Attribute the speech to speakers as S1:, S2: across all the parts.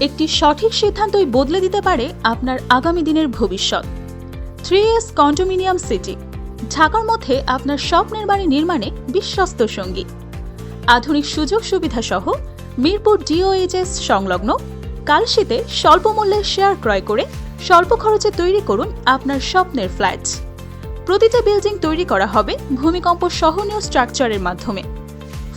S1: একটি সঠিক সিদ্ধান্তই বদলে দিতে পারে আপনার আগামী দিনের ভবিষ্যৎ। থ্রি এস কন্ডোমিনিয়াম সিটি, ঢাকার মধ্যে আপনার স্বপ্নের বাড়ি নির্মাণে বিশ্বস্ত সঙ্গী। আধুনিক সুযোগ সুবিধা সহ মিরপুর ডিওএইচএস সংলগ্ন কালশিতে স্বল্প মূল্যে শেয়ার ক্রয় করে স্বল্প খরচে তৈরি করুন আপনার স্বপ্নের ফ্ল্যাট। প্রতিটা বিল্ডিং তৈরি করা হবে ভূমিকম্প সহনীয় স্ট্রাকচারের মাধ্যমে।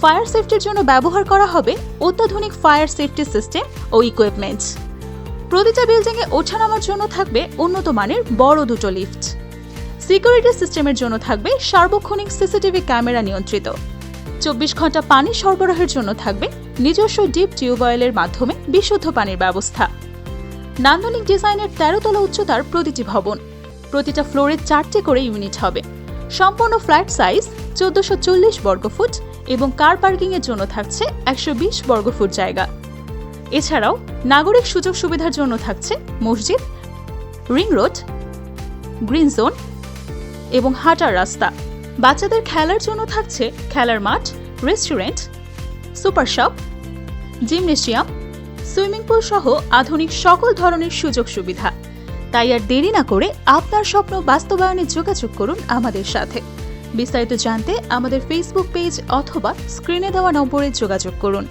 S1: ফায়ার সেফটির জন্য ব্যবহার করা হবে অত্যাধুনিক ফায়ার সেফটি সিস্টেম ও ইকুইপমেন্টস প্রতিটা বিল্ডিংয়ে ওঠানামার জন্য থাকবে উন্নত মানের বড় দুটো লিফট সিকিউরিটি সিস্টেমের জন্য থাকবে সার্বক্ষণিক সিসিটিভি ক্যামেরা নিয়ন্ত্রিত। চব্বিশ ঘণ্টা পানি সরবরাহের জন্য থাকবে নিজস্ব ডিপ টিউবওয়েলের মাধ্যমে বিশুদ্ধ পানির ব্যবস্থা। নান্দনিক ডিজাইনের তেরোতলা উচ্চতার প্রতিটি ভবন। প্রতিটা ফ্লোরে চারটি করে ইউনিট হবে। সম্পূর্ণ ফ্ল্যাট সাইজ চোদ্দশো চল্লিশ বর্গফুট এবং কার পার্কিংয়ের জন্য থাকছে একশো বিশ বর্গফুট জায়গা। এছাড়াও নাগরিক সুযোগ সুবিধার জন্য থাকছে মসজিদ, রিং রোড, গ্রিন জোন এবং হাঁটার রাস্তা। বাচ্চাদের খেলার জন্য থাকছে খেলার মাঠ, restaurant, super shop, gymnasium, swimming pool সহ আধুনিক সকল ধরনের সুযোগ সুবিধা। তাই আর দেরি না করে আপনার স্বপ্ন বাস্তবায়নে যোগাযোগ করুন আমাদের সাথে। বিস্তারিত জানতে আমাদের ফেসবুক পেজ অথবা স্ক্রিনে দেওয়া নম্বরে যোগাযোগ করুন।